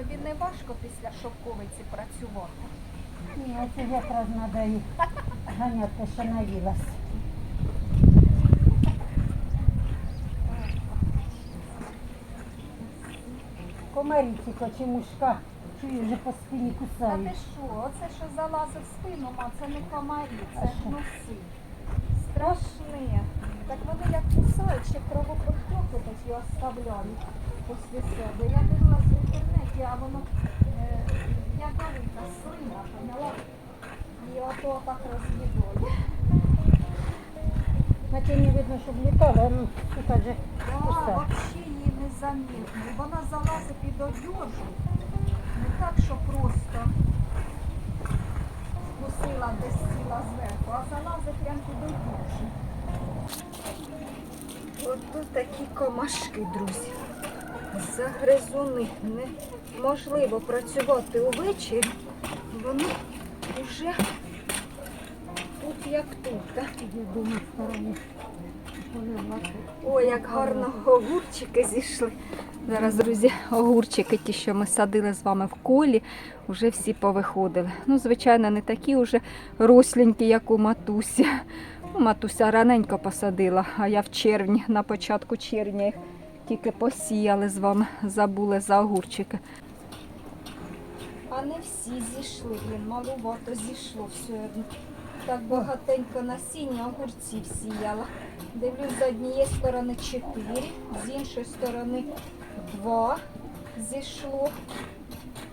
тобі не важко після шовковиці працювати? Ні, оце якраз треба їх ганяти, що наїлась. Комаріці чи мушка, чую, вже по спині Та ти що, оце що залазив в спину, ма, це не комарі, це ж що? носи. Страшне. Так вони як кусають, ще кровоподтоки такі оставляють після себе. Я дивилась в інтернеті, а воно е, як маленька слина, поняла? І ото так роз'їдає. Наче не видно, щоб літала, ну, тут же Да, вообще її не замітно. Вона залазить під одежу. Не так, що просто вкусила десь сіла зверху, а залазить прямо під одежу. От тут такі комашки, друзі. Загризуни. Неможливо працювати увечері. Вони вже тут як тут. так? Ой, як гарно огурчики зійшли. Зараз, друзі, огурчики, ті, що ми садили з вами в колі, вже всі повиходили. Ну, звичайно, не такі вже росленькі, як у матусі. Ну, матуся раненько посадила, а я в червні, на початку червня їх тільки посіяли з вами, забули за огурчики. А не всі зійшли, блін, малувато зійшло одно. Так багатенько насіння огурців сіяла. Дивлюсь, з однієї сторони 4, з іншої сторони 2 зійшло.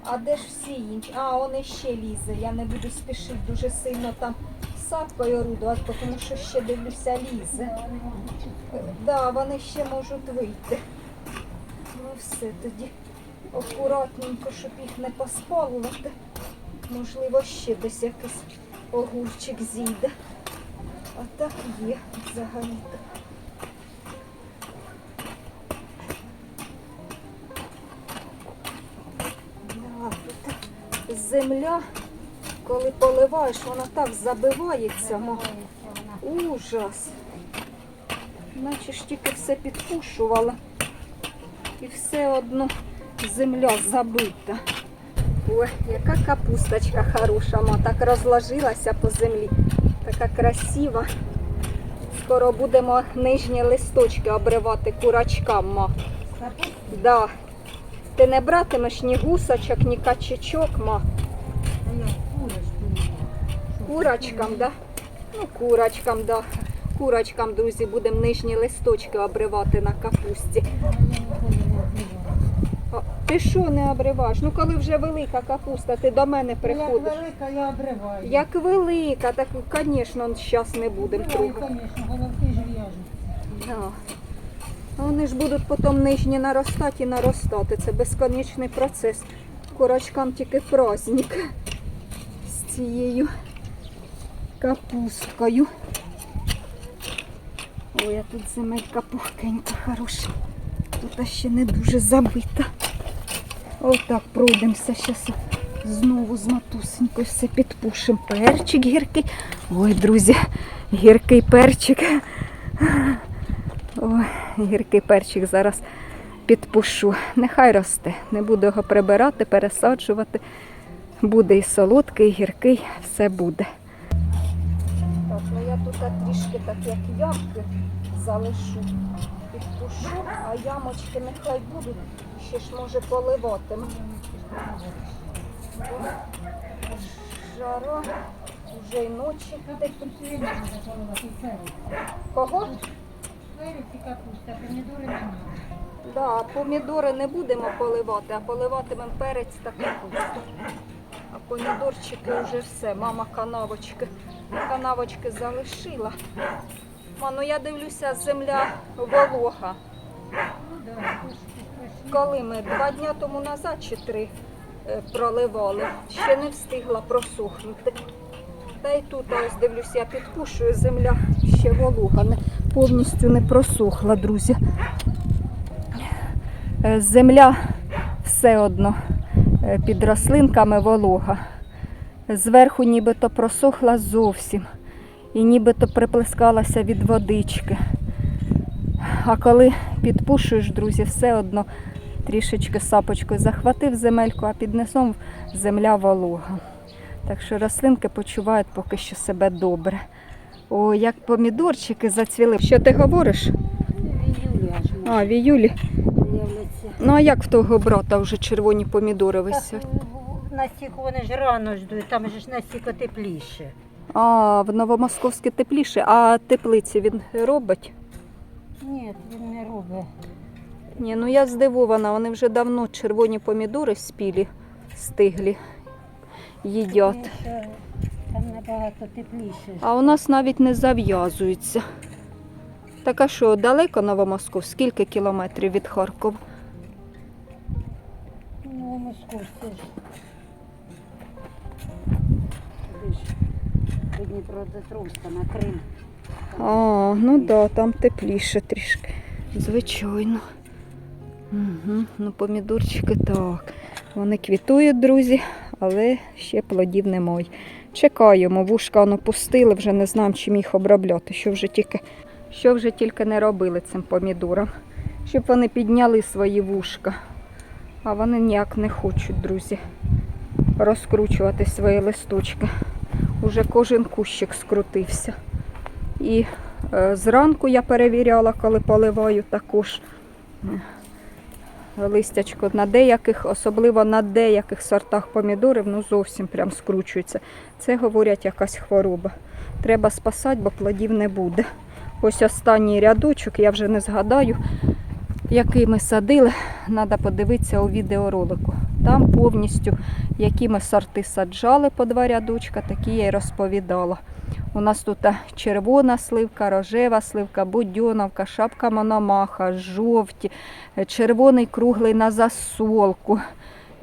А де ж всі інші? А, он іще лізе. Я не буду спішити дуже сильно там сапкою орудувати, тому що ще дивлюся лізе. Да, вони ще можуть вийти. Ну все, тоді акуратненько, щоб їх не поспалувати. Можливо, ще десь якийсь огурчик зійде. А так є взагалі-то. Да, земля, коли поливаєш, вона так забивається. Ужас. Наче ж тільки все підпушувала. І все одно земля забита. Ой, яка капусточка хороша, ма, так розложилася по землі. Така красива. Скоро будемо нижні листочки обривати курачкам, ма. Да. Ти не братимеш ні гусочок, ні качечок, ма. Курочкам, да? Ну, курочкам, да. Курочкам, друзі, будемо нижні листочки обривати на капусті. О, ти що не обриваєш? Ну коли вже велика капуста, ти до мене Як приходиш. велика, я обриваю. Як велика, так, звісно, зараз не будемо Обриваю, трогати. звісно, головки ж в'яжуть. Да. Вони ж будуть потім нижні наростати і наростати. Це безконечний процес. Курочкам тільки праздник з цією капусткою. Ой, а тут земелька пухкенька, хороша. Тут ще не дуже забита. Отак пройдемося зараз. Знову з матусенькою все підпушимо. Перчик гіркий. Ой, друзі, гіркий перчик. Ой, гіркий перчик зараз підпушу. Нехай росте. Не буду його прибирати, пересаджувати. Буде і солодкий, і гіркий, все буде. Тут трішки так як ямки залишу. Підпушу, а ямочки нехай будуть. Ще ж може поливатиме. Жара, вже й ночі. Поливати. Кого? Капуста, помідори не треба. Да, помідори не будемо поливати, а поливатимемо перець та капусту. А помідорчики вже все. Мама канавочки. Канавочки залишила. Ма, ну я дивлюся, земля волога. Коли ми два дня тому назад чи три е, проливали, ще не встигла просохнути. Та й тут ось дивлюся, я підпушую, земля ще волога, повністю не просохла, друзі. Е, Земля все одно е, під рослинками волога. Зверху нібито просохла зовсім і нібито приплескалася від водички. А коли підпушуєш, друзі, все одно трішечки сапочкою захватив земельку, а під низом земля волога. Так що рослинки почувають поки що себе добре. О, як помідорчики зацвіли. Що ти говориш? Аж А, в іюлі. Ну а як в того брата вже червоні помідори висять? Настільки вони ж рано ждуть, там же ж настільки тепліше. А, в Новомосковське тепліше, а теплиці він робить? Ні, він не робить. Ні, ну я здивована, вони вже давно червоні помідори спілі, стиглі, їдять. Там набагато тепліше. А у нас навіть не зав'язуються. Так а що, далеко Новомосков? Скільки кілометрів від Харкова? Ну, ж. Дніпропетровська на Крим. А, ну да, там тепліше трішки. Звичайно. Угу. Ну, помідорчики так. Вони квітують, друзі, але ще плодів немає. Чекаємо, вушка воно пустили, вже не знаємо, чим їх обробляти. Що вже тільки, що вже тільки не робили цим помідорам, щоб вони підняли свої вушка. А вони ніяк не хочуть, друзі, розкручувати свої листочки. Уже кожен кущик скрутився. І е, зранку я перевіряла, коли поливаю також е, листячко на деяких, особливо на деяких сортах помідорів, ну зовсім прям скручується. Це говорять якась хвороба. Треба спасати, бо плодів не буде. Ось останній рядочок, я вже не згадаю, який ми садили. Треба подивитися у відеоролику. Там повністю, які ми сорти саджали по два рядочка, такі я й розповідала. У нас тут червона сливка, рожева сливка, будьоновка, шапка мономаха, жовті, е, червоний круглий на засолку.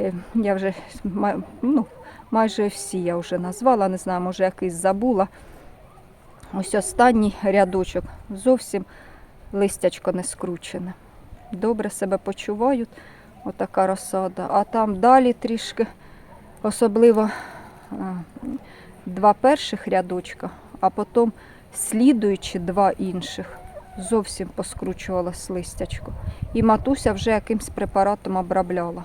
Е, Я вже ну, майже всі я вже назвала, не знаю, може якийсь забула. Ось останній рядочок. Зовсім листячко не скручене. Добре себе почувають. Отака розсада. А там далі трішки, особливо два перших рядочка, а потім слідуючи два інших. Зовсім поскручувалось листячко. І матуся вже якимсь препаратом обробляла.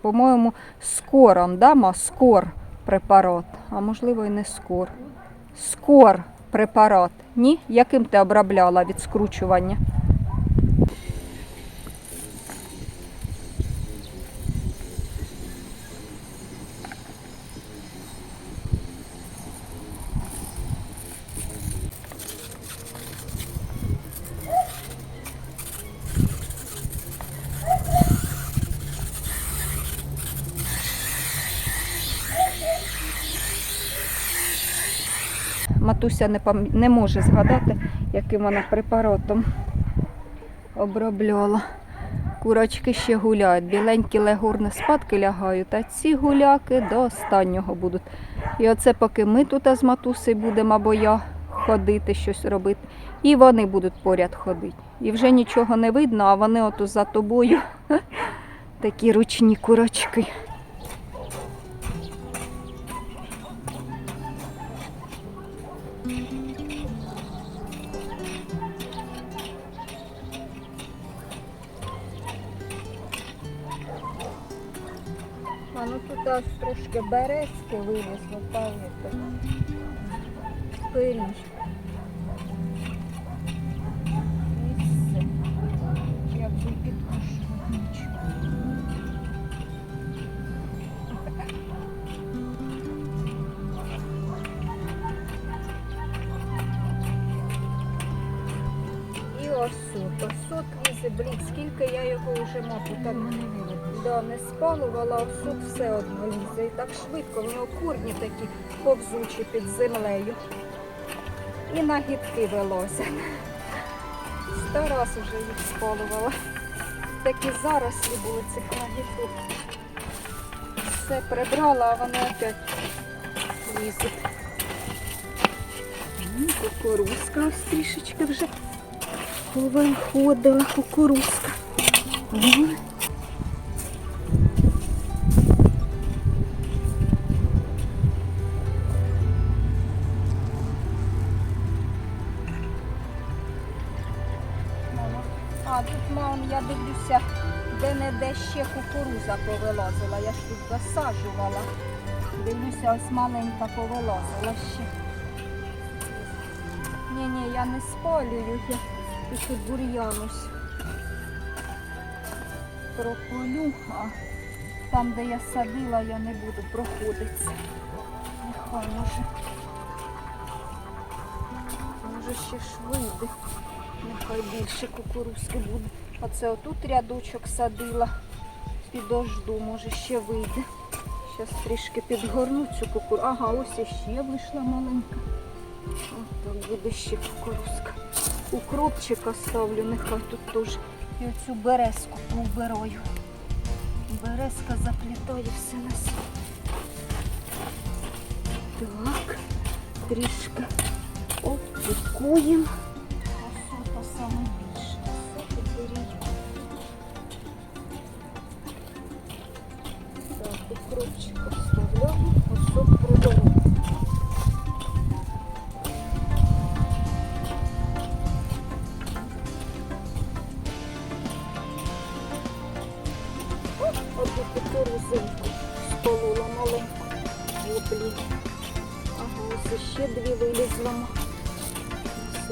По-моєму, скором, да, ма? Скор препарат. А можливо і не скор. Скор препарат. Ні? Яким ти обробляла від скручування? Матуся не, пам... не може згадати, яким вона препаратом обробляла. Курочки ще гуляють, біленькі легурни спадки лягають, а ці гуляки до останнього будуть. І оце поки ми тут з матусею будемо, або я ходити, щось робити, і вони будуть поряд ходити. І вже нічого не видно, а вони ото за тобою такі ручні курочки. Ну трошки березки вилізло, пам'ятаю. Пиріж. І все. Я вже й підкушу нічого. І осот. Осот лізе, блін, скільки я його вже мати там да, не спалувала, а осот все одно лізе. І так швидко, в нього корні такі повзучі під землею. І нагідки вилозять. Сто раз вже їх спалувала. Такі зарослі були цих нагідок. Все прибрала, а вони опять лізуть. Кукурузка ось трішечки вже повиходила кукурузка. Ще кукуруза повилазила. Я ж тут засаджувала. Дивлюся, ось маленька повилазила ще. Ні, ні, я не спалюю, я тут бур'ян ось прополю, а там, де я садила, я не буду проходитися. Нехай може. Може ще ж вийде. Нехай більше кукурузки буде. Оце отут рядочок садила. Підожду, може ще вийде. Зараз трішки підгорну цю кукурузку. Ага, ось іще вийшла маленька. От так буде ще кукурузка. Укропчика ставлю, нехай тут теж. І оцю березку повбираю. Березка заплітає все на світ. Так, трішки обпікуємо. Ось то саме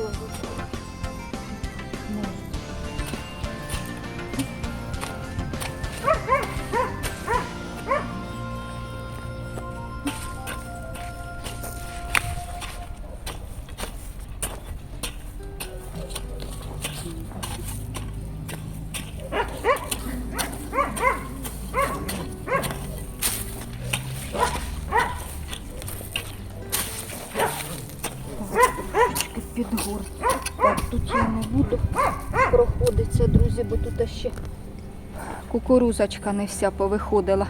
Слава Богу. Кукурузочка не вся повиходила.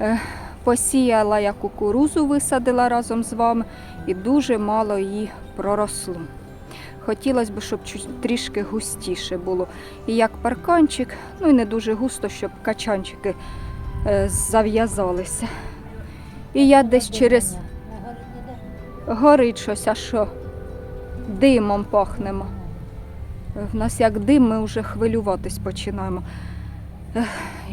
Е, Посіяла я кукурузу, висадила разом з вами і дуже мало її проросло. Хотілося б, щоб трішки густіше було. І як парканчик, ну і не дуже густо, щоб качанчики е, зав'язалися. І я десь через горить щось, а що? Димом пахнемо. В нас як дим, ми вже хвилюватись починаємо.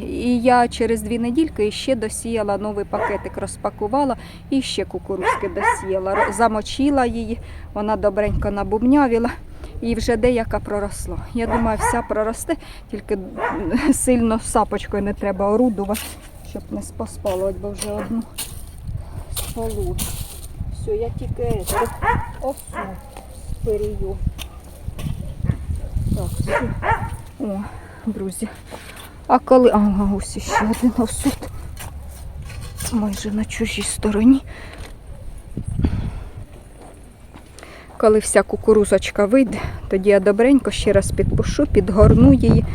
І я через дві недільки ще досіяла новий пакетик, розпакувала і ще кукурузки досіяла. Замочила її, вона добренько набубнявіла і вже деяка проросла. Я думаю, вся проросте, тільки сильно сапочкою не треба орудувати, щоб не поспалувати, бо вже одну спалу. Все, я тільки осу перію. Так, все. О, друзі. А коли. Ага, ось ще один осуд. Майже на чужій стороні. Коли вся кукурузочка вийде, тоді я добренько ще раз підпушу, підгорну її,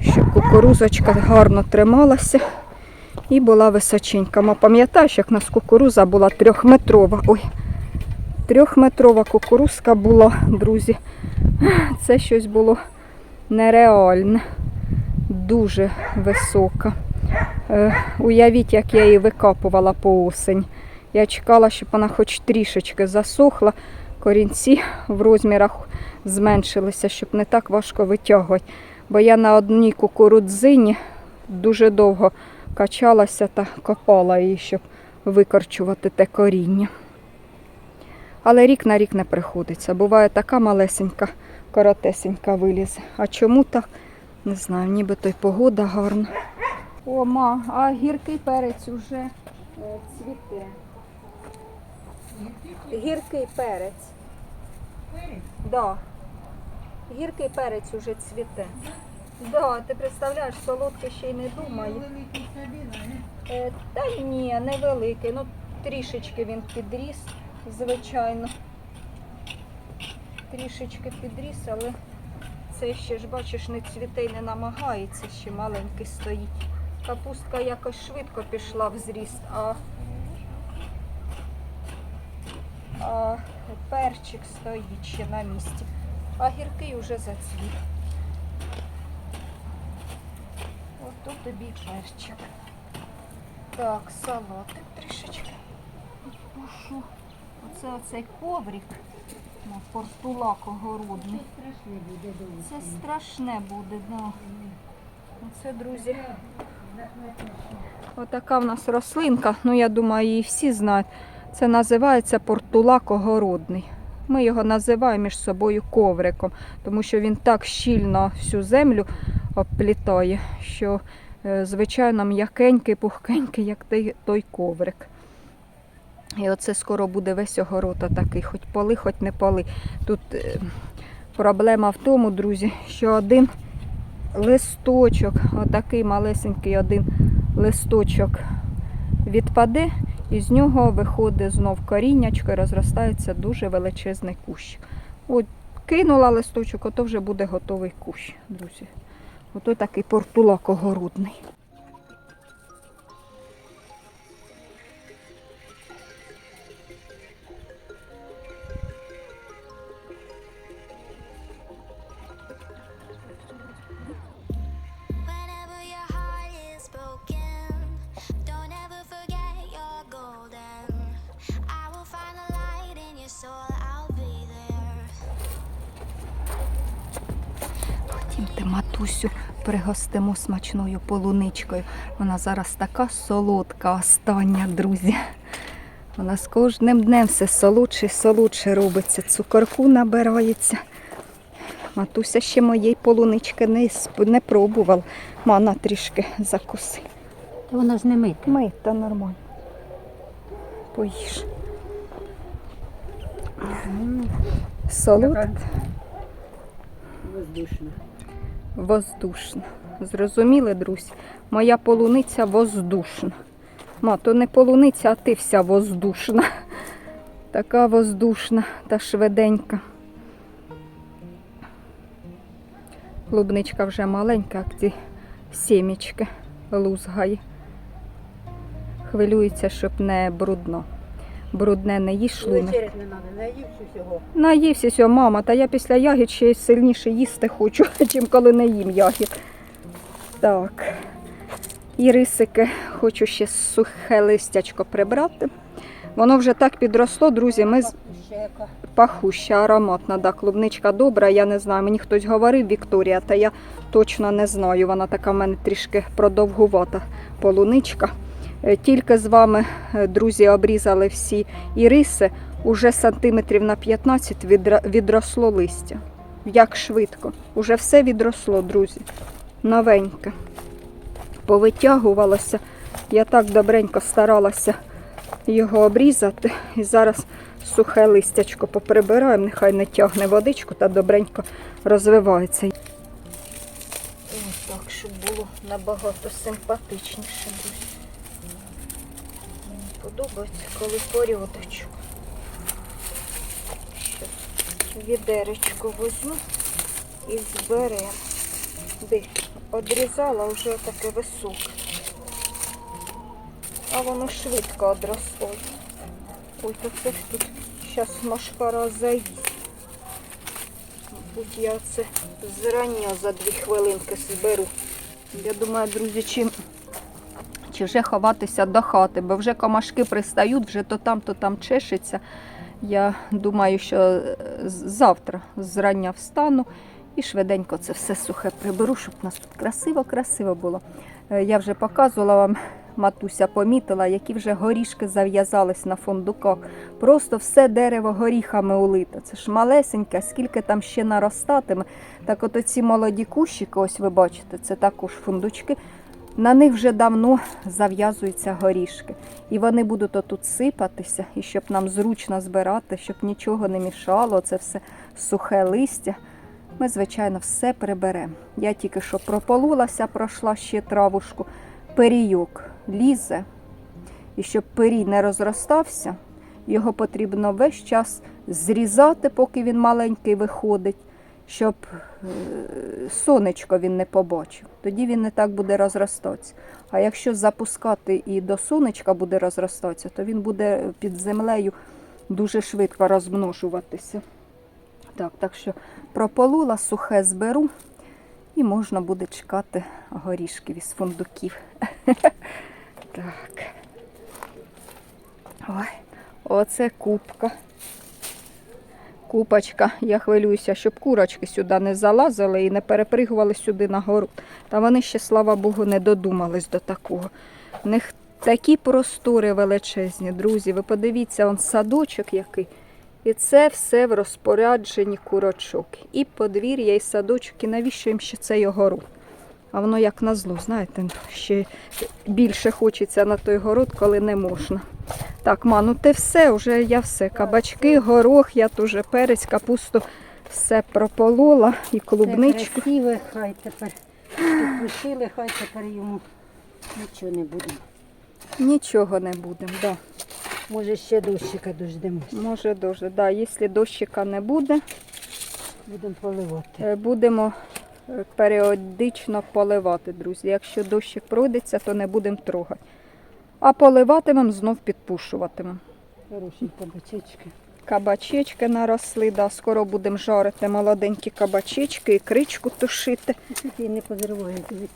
щоб кукурузочка гарно трималася і була височенька. Ма пам'ятаєш, як у нас кукуруза була трьохметрова. Ой, трьохметрова кукурузка була, друзі. Це щось було нереальне, дуже висока. Е, уявіть, як я її викапувала по осень. Я чекала, щоб вона хоч трішечки засохла, корінці в розмірах зменшилися, щоб не так важко витягувати. Бо я на одній кукурудзині дуже довго качалася та копала її, щоб викорчувати те коріння. Але рік на рік не приходиться. Буває така малесенька, коротесенька вилізе. А чому так? Не знаю, ніби то й погода гарна. О, ма, а гіркий перець уже е, цвіте. Гіркий перець. Да. Гіркий перець уже цвіте. Да, ти представляєш, солодкий ще й не думаю. Е, Та ні, невеликий. Ну трішечки він підріс, звичайно. Трішечки підріс, але це ще ж, бачиш, не цвіте не намагається, ще маленький стоїть. Капустка якось швидко пішла в зріст, а, а перчик стоїть ще на місці. А гіркий уже зацвіт. Ото тобі перчик. Так, салатик трішечки. Оце оцей коврик. Ну, портулак огородний. Страшне буде довго. Це страшне буде, да. Оце, друзі. Отака в нас рослинка, ну я думаю, її всі знають. Це називається портулак огородний. Ми його називаємо між собою ковриком, тому що він так щільно всю землю обплітає, що е, звичайно м'якенький, пухкенький, як той, той коврик. І оце скоро буде весь огород такий, хоч поли, хоч не поли. Тут е, проблема в тому, друзі, що один листочок, отакий малесенький один листочок відпаде, і з нього виходить знов коріннячко і розростається дуже величезний кущ. От кинула листочок, ото вже буде готовий кущ, друзі. Ото такий портулак огородний. Пригостимо смачною полуничкою. Вона зараз така солодка, остання, друзі. Вона з кожним днем все солодше і солодше робиться. Цукорку набирається. Матуся ще моєї полунички не, не пробувала. Мана трішки закуси. Та Вона ж не мита. Ми, та нормально. Поїж. Солодка. Воздушна. Воздушна. Зрозуміли, друзі? Моя полуниця воздушна. Ма, то не полуниця, а ти вся воздушна. Така воздушна та швиденька. Клубничка вже маленька, як ці сімічки лузгає. Хвилюється, щоб не брудно. Брудне не їж шлунок. Вечерять не треба, наївши всього. Наївся сьо, мама, та я після ягід ще сильніше їсти хочу, чим коли не їм ягід. Так. І рисики хочу ще сухе листячко прибрати. Воно вже так підросло, друзі. Ми пахуща, ароматна, да, клубничка добра, я не знаю. Мені хтось говорив Вікторія, та я точно не знаю. Вона така в мене трішки продовгувата полуничка. Е, Тільки з вами, е, друзі, обрізали всі іриси, уже сантиметрів на 15 відросло листя. Як швидко. Уже все відросло, друзі. Новеньке. Повитягувалося. Я так добренько старалася його обрізати. І зараз сухе листячко поприбираємо, нехай не тягне водичку та добренько розвивається. Ось так, щоб було набагато симпатичніше. друзі. Подобається, коли порядочок. Відеречко візьму і зберемо. Де? Одрізала вже таке високе. А воно швидко одросло. Ой, то це тут зараз машкара заїсть. Мабуть, я це зрання за дві хвилинки зберу. Я думаю, друзі, чи, чи вже ховатися до хати, бо вже комашки пристають, вже то там, то там чешеться. Я думаю, що е, завтра зрання встану і швиденько це все сухе приберу, щоб у нас тут красиво-красиво було. Е, Я вже показувала вам, матуся помітила, які вже горішки зав'язались на фундуках. Просто все дерево горіхами улите. Це ж малесеньке, скільки там ще наростатиме. Так от оці молоді кущики, ось ви бачите, це також фундучки. На них вже давно зав'язуються горішки. І вони будуть отут сипатися, і щоб нам зручно збирати, щоб нічого не мішало, це все сухе листя. Ми, звичайно, все приберемо. Я тільки що прополулася, пройшла ще травушку. Перійок лізе. І щоб пирій не розростався, його потрібно весь час зрізати, поки він маленький виходить, щоб е, сонечко він не побачив. Тоді він не так буде розростатися. А якщо запускати і до сонечка буде розростатися, то він буде під землею дуже швидко розмножуватися. Так, так що прополула, сухе зберу і можна буде чекати горішків із фундуків. Так. Ой, оце кубка. Купочка, я хвилююся, щоб курочки сюди не залазили і не перепригували сюди на город. Та вони ще, слава Богу, не додумались до такого. В них такі простори величезні, друзі. Ви подивіться, он садочок який. І це все в розпорядженні курочок. І подвір'я, і садочок, і навіщо їм ще цей огород? А воно як назло, знаєте, ще більше хочеться на той город, коли не можна. Так, ма, ну те все, вже я все. Кабачки, горох, я теж перець, капусту, все прополола і клубничку. Красиве, хай тепер підпушили, хай тепер йому нічого не буде. Нічого не будемо, да. Може ще дощика дождемось. Може дуже. Да. Якщо дощика не буде, Будемо поливати. е, будемо е, періодично поливати, друзі. Якщо дощик пройдеться, то не будемо трогати. А поливатимемо, знов підпушуватимемо. Хороші кабачечки. Кабачечки наросли, да. скоро будемо жарити молоденькі кабачечки і кричку тушити. Тільки не.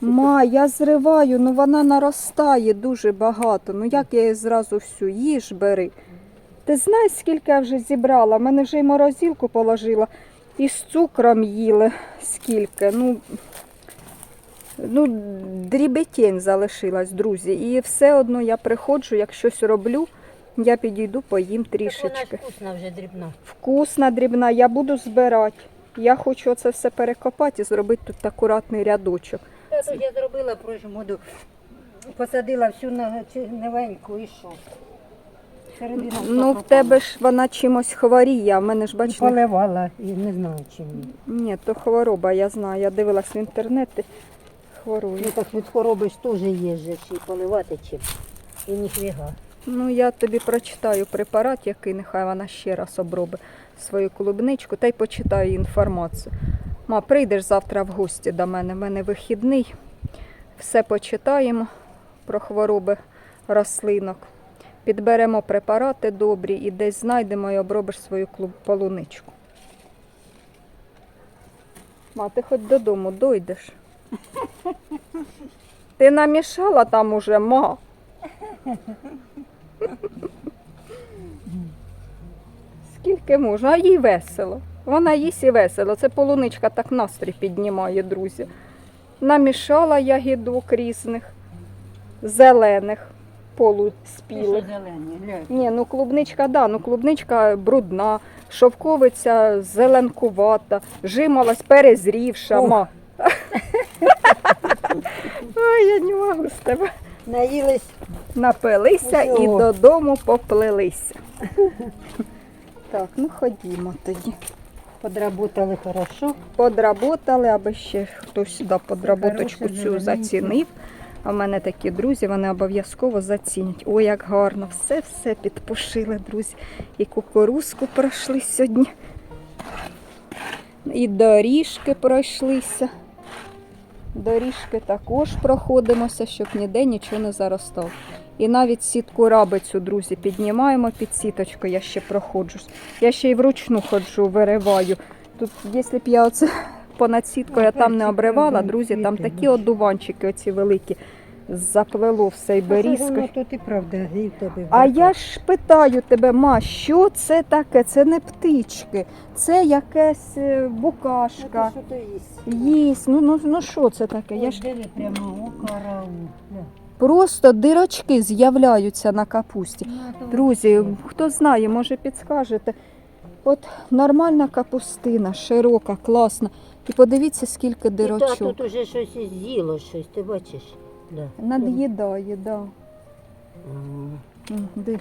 Ма, я зриваю, ну вона наростає дуже багато. Ну як я її зразу всю їж бери. Ти знаєш, скільки я вже зібрала? В мене вже й морозилку положила, і з цукром їли скільки. Ну, ну дрібетень залишилась, друзі. І все одно я приходжу, як щось роблю, я підійду, поїм Так вона трішечки. ж вкусна вже дрібна. Вкусна, дрібна, я буду збирати. Я хочу це все перекопати і зробити тут акуратний рядочок. Та тут я зробила прошлому году. Посадила всю новеньку і що? Середина Ну, в тебе ж вона чимось хворіє, а в мене ж І бачите. поливала, і не знаю чим. Ні, то хвороба, я знаю. Я дивилась в інтернеті. Хворує. Ну так від хвороби ж теж є же, чи поливати чим. І ніфіга. Ну, я тобі прочитаю препарат, який нехай вона ще раз обробить свою клубничку, та й почитаю інформацію. Ма, прийдеш завтра в гості до мене. в мене вихідний. Все почитаємо про хвороби рослинок. Підберемо препарати добрі і десь знайдемо і обробиш свою клуб полуничку. Ма, ти хоч додому дойдеш. Ти намішала там уже, ма. Скільки можна, а їй весело. Вона їсть і весело. Це полуничка так настрій піднімає, друзі. Намішала ягідок різних, зелених, полуспілих. Ні, ну клубничка, да, ну клубничка брудна, шовковиця зеленкувата, жимолась перезрівша. Ма. Ой, я не можу з тебе. Наїлись Напилися і Усього. додому поплилися. Так, ну ходімо тоді. подработали хорошо. Подработали, аби ще хтось сюди подработочку Хороше, цю зелененьке. зацінив. А в мене такі друзі, вони обов'язково зацінять. Ой, як гарно, все-все підпушили, друзі. І кукурузку пройшли сьогодні. І доріжки пройшлися. Доріжки також проходимося, щоб ніде нічого не заростало. І навіть сітку рабицю, друзі, піднімаємо під сіточку, я ще проходжусь. Я ще й вручну ходжу, вириваю. Тут, якщо б я оце понад сіткою я там не обривала, друзі, там такі одуванчики оці великі. Заплело тут і правда, і тебе. А я ж питаю тебе, ма, що це таке? Це не птички, це якась е, букашка. Що то їсть? Їсть. Ну, ну, ну що це таке? Я ж Диви прямо о караул. Просто дирочки з'являються на капусті. Ну, Друзі, хто знає, може підскажете. От нормальна капустина, широка, класна. І подивіться, скільки І та дирочок. тут уже щось і з'їло щось, ти бачиш? Да. Над'їдає, да. Ага. М, Ди.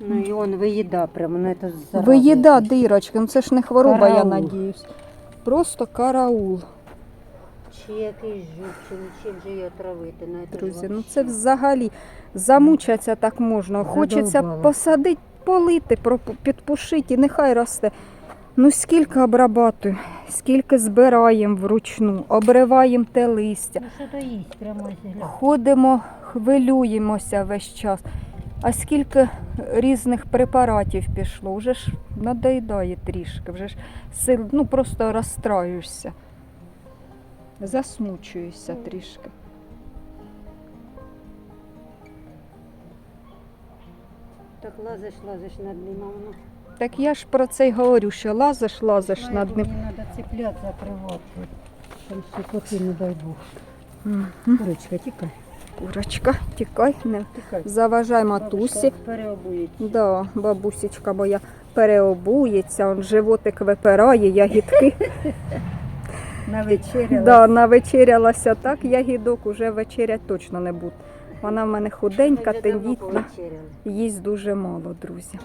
Ну і он виїда прямо, ну це зараза. Виїда дирочки, ну це ж не хвороба, я Караул. надіюсь. Просто караул. Чи якийсь жук, чи чим же її отравити. Ну, це ж Друзі, ну вообще. це взагалі замучаться так можна. Хочеться Задовбала. посадити, полити, пропу- підпушити, і нехай росте. Ну скільки обрабатую, скільки збираємо вручну, обриваємо те листя, Ну ходимо, хвилюємося весь час. А скільки різних препаратів пішло, вже ж надоїдає трішки, вже ж сил, ну просто розстраюєшся. Засмучуєшся трішки. Так лазиш, лазиш над ним, а воно Так я ж про це й говорю, що лазиш, лазиш Знаю, над ним. Мені треба цепляти, закривати. Там ще коти, не дай Бог. Мгм. Курочка, тікай. Курочка, тікай, не Тікай. заважай матусі. Переобують. Да, бабусечка моя переобується, он животик випирає, ягідки. На вечеря. Да, навечерялася так, ягідок уже вечерять точно не буде. Вона в мене худенька, тендітна, їсть дуже мало, друзі.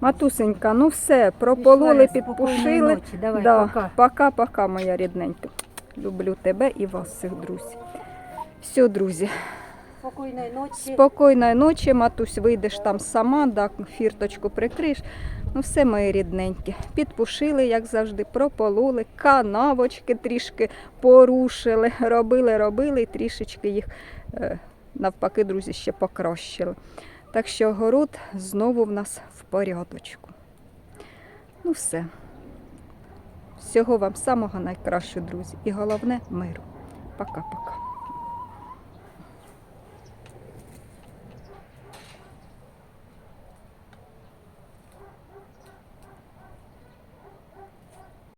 Матусенька, ну все, пропололи, підпушили. Давай, да, пока. пока-пока, моя рідненька. Люблю тебе і вас всіх, друзі. Все, друзі, Спокійної ночі. спокійної ночі, матусь, вийдеш там сама, да, фірточку прикриш. Ну, все мої рідненькі. Підпушили, як завжди, пропололи, канавочки трішки порушили, робили, робили і трішечки їх е, навпаки, друзі, ще покращили. Так що город знову в нас в порядочку. Ну все. Всього вам самого найкращого, друзі. І головне миру. Пока-пока.